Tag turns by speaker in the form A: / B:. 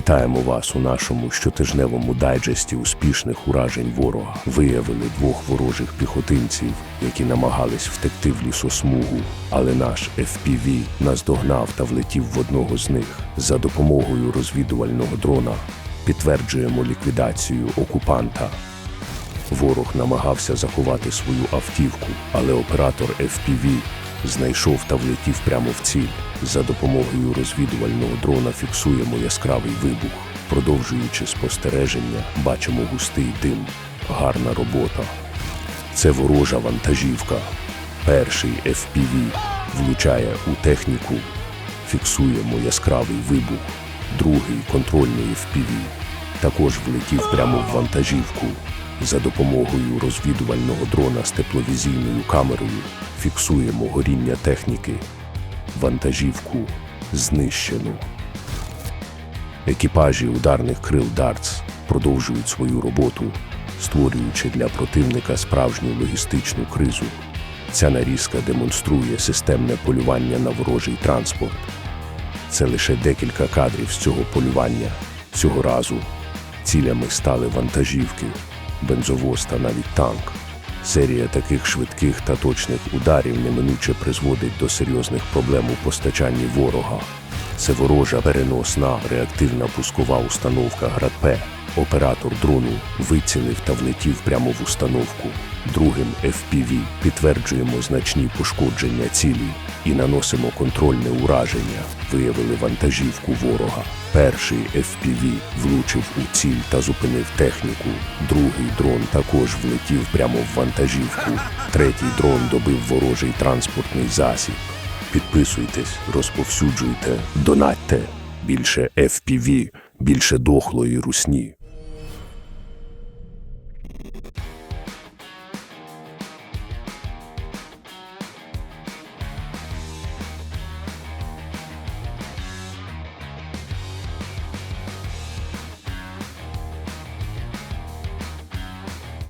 A: Вітаємо вас у нашому щотижневому дайджесті успішних уражень ворога. Виявили двох ворожих піхотинців, які намагались втекти в лісосмугу, але наш FPV наздогнав та влетів в одного з них за допомогою розвідувального дрона. Підтверджуємо ліквідацію окупанта. Ворог намагався заховати свою автівку, але оператор FPV знайшов та влетів прямо в ціль. За допомогою розвідувального дрона фіксуємо яскравий вибух. Продовжуючи спостереження, бачимо густий дим. Гарна робота. Це ворожа вантажівка. Перший FPV влучає у техніку. Фіксуємо яскравий вибух. Другий контрольний FPV також влетів прямо в вантажівку. За допомогою розвідувального дрона з тепловізійною камерою фіксуємо горіння техніки. Вантажівку знищено. Екіпажі ударних крил Дартс продовжують свою роботу, створюючи для противника справжню логістичну кризу. Ця нарізка демонструє системне полювання на ворожий транспорт. Це лише декілька кадрів з цього полювання. Цього разу цілями стали вантажівки, бензовоз та навіть танк. Серія таких швидких та точних ударів неминуче призводить до серйозних проблем у постачанні ворога. Це ворожа переносна реактивна пускова установка ГРАД-П. Оператор дрону вицілив та влетів прямо в установку. Другим FPV підтверджуємо значні пошкодження цілі і наносимо контрольне ураження. Виявили вантажівку ворога. Перший FPV влучив у ціль та зупинив техніку. Другий дрон також влетів прямо в вантажівку. Третій дрон добив ворожий транспортний засіб. Підписуйтесь, розповсюджуйте, донатьте. Більше FPV, більше дохлої русні.